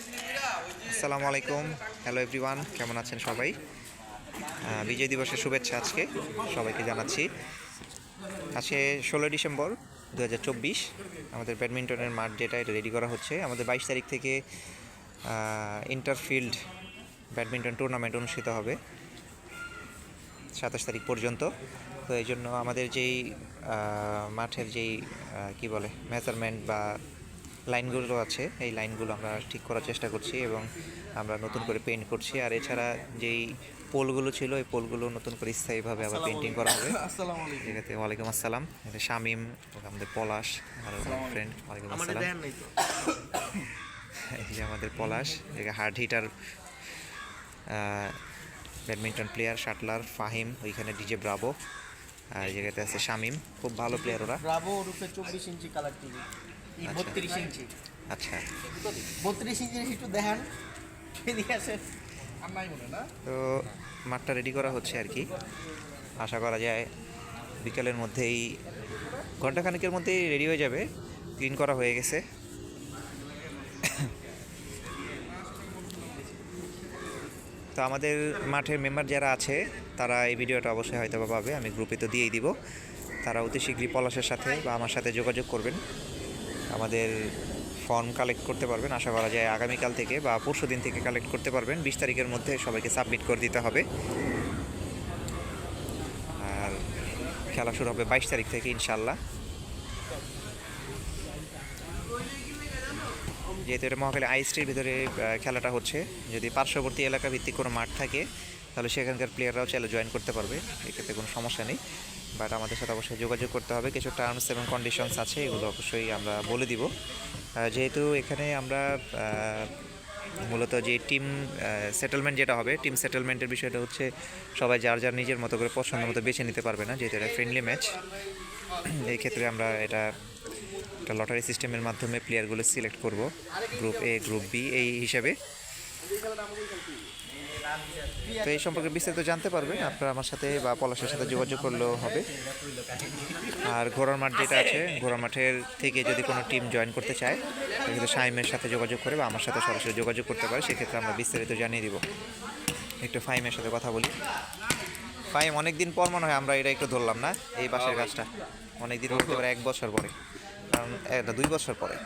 আসসালামু আলাইকুম। Hello everyone কেমন আছেন সবাই? বিজয় দিবসের শুভেচ্ছা আজকে সবাইকে জানাচ্ছি। আজকে ষোলোই ডিসেম্বর দু হাজার চব্বিশ, আমাদের ব্যাডমিন্টনের মাঠ যেটা, এটা রেডি করা হচ্ছে। আমাদের বাইশ তারিখ থেকে ইন্টারফিল্ড ব্যাডমিন্টন টুর্নামেন্ট অনুষ্ঠিত হবে, সাতাশ তারিখ পর্যন্ত। তো এই জন্য আমাদের যেই মাঠের যেই কি বলে মেজারমেন্ট বা লাইনগুলো আছে এই লাইনগুলো আমরা ঠিক করার চেষ্টা করছি এবং আমরা নতুন করে পেন্ট করছি। আর এছাড়া যেই পোলগুলো ছিল এই পোলগুলো নতুন করে স্থায়ীভাবে আবার পেন্টিং করা হবে। আছে ওয়ালাইকুম আসসালাম। এটা শামিম আমাদের পলাশ আর ফ্রেন্ড ওয়ালাইকুম আসসালাম। এই যে আমাদের পলাশ এদিকে hard hitter badminton player shuttler Fahim ওইখানে ডিজে ব্রাভো আর এই জায়গাতে আছে শামিম। খুব ভালো প্লেয়ার ওরা। ব্রাভো রূপে চব্বিশ ইঞ্চি কালার টিভি। বত্রিশ ইঞ্চি। আচ্ছা। বত্রিশ ইঞ্চি একটু দেখান। এদিকে আছে। মনে তো মাঠটা রেডি করা হচ্ছে আর কি। আশা করা যায় বিকেলের মধ্যেই ঘন্টাখানেকের মধ্যেই রেডি হয়ে যাবে। ক্লিন করা হয়ে গেছে। তো আমাদের মাঠের মেম্বার যারা আছে তারা এই ভিডিওটা অবশ্যই হয়তো বা পাবে। আমি গ্রুপে তো দিয়েই দিব। তারা অতি শীঘ্রই পলাশের সাথে বা আমার সাথে যোগাযোগ করবেন। আমাদের ফর্ম কালেক্ট করতে পারবেন। আশা করা যায় আগামীকাল থেকে বা পরশু দিন থেকে কালেক্ট করতে পারবেন। বিশ তারিখের মধ্যে সবাইকে সাবমিট করে দিতে হবে। আর খেলা শুরু হবে বাইশ তারিখ থেকে ইনশাল্লাহ যেহেতু এটা মহাখালী আইসটির ভিতরে খেলাটা হচ্ছে, যদি পার্শ্ববর্তী এলাকা ভিত্তিক কোনো মাঠ থাকে তাহলে সেখানকার প্লেয়াররাও চাইলে জয়েন করতে পারবে, এক্ষেত্রে কোনো সমস্যা নেই। বাট আমাদের সাথে অবশ্যই যোগাযোগ করতে হবে। কিছু টার্মস এবং কন্ডিশনস আছে, এগুলো অবশ্যই আমরা বলে দিব। যেহেতু এখানে আমরা মূলত যে টিম সেটেলমেন্ট যেটা হবে টিম সেটেলমেন্টের বিষয়টা হচ্ছে সবাই যার যার নিজের মতো করে পছন্দ মতো বেছে নিতে পারবে না, যেহেতু এটা ফ্রেন্ডলি ম্যাচ এই ক্ষেত্রে আমরা এটা একটা লটারি সিস্টেমের মাধ্যমে প্লেয়ারগুলো সিলেক্ট করব গ্রুপ এ গ্রুপ বি এই হিসাবে। তো এই সম্পর্কে বিস্তারিত জানতে পারবেন। আপনারা আমার সাথে বা পলাশের সাথে যোগাযোগ করলেও হবে। আর ঘোড়ার মাঠ যেটা আছে, ঘোড়ার মাঠের থেকে যদি কোনো টিম জয়েন করতে চায়, সেক্ষেত্রে সাইমের সাথে যোগাযোগ করে বা আমার সাথে সরাসরি যোগাযোগ করতে পারে, সেক্ষেত্রে আমরা বিস্তারিত জানিয়ে দিব। একটু ফাইমের সাথে কথা বলি। ফাইম, অনেকদিন পর মনে হয় আমরা এটা একটু ধরলাম না, এই বাসের গাছটা? অনেকদিন বলতে পারে এক বছর পরে। কারণ এটা দুই বছর পরে।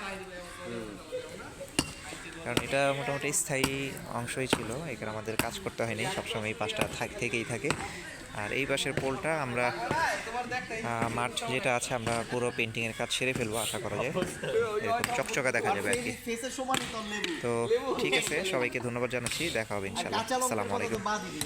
কারণ এটা মোটামুটি স্থায়ী অংশই ছিল। এখানে আমাদের কাজ করতে হয়নি। সবসময় এই পাশটা থাক- থেকেই থাকে। আর এই পাশের পোলটা আমরা মাঠ যেটা আছে, আমরা পুরো পেন্টিংয়ের কাজ সেরে ফেলব, আশা করা যায়। এরকম চকচকা দেখা যাবে আর কি। তো ঠিক আছে, সবাইকে ধন্যবাদ জানাচ্ছি। দেখা হবে ইনশাল্লাহ আসসালামু আলাইকুম।